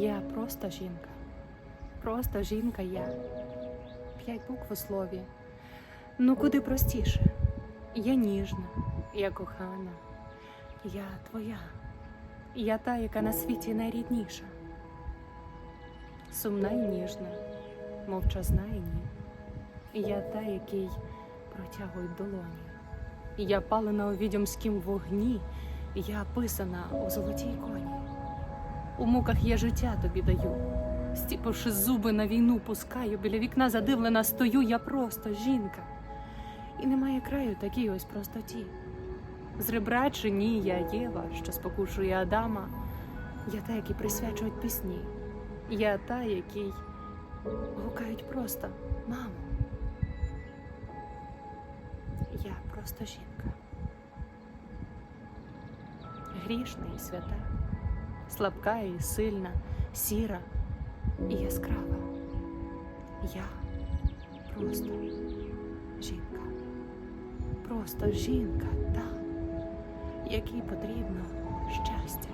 Я просто жінка. Просто жінка я. П'ять букв у слові. Ну куди простіше. Я ніжна, я кохана. Я твоя. Я та, яка на світі найрідніша. Сумна і ніжна, мовчазна і ні. Я та, який протягують долоні. Я палена у відьомськім вогні, я писана у золотій коні. У муках я життя тобі даю. Стіпивши зуби на війну, пускаю, біля вікна задивлена стою, я просто жінка. І немає краю такій ось простоті. З ребра чи ні, я Єва, що спокушує Адама. Я та, якій присвячують пісні. Я та, якій гукають просто мамо. Я просто жінка. Грішна і свята, слабка і сильна, сіра і яскрава. Я просто жінка. Просто жінка та, якій потрібно щастя.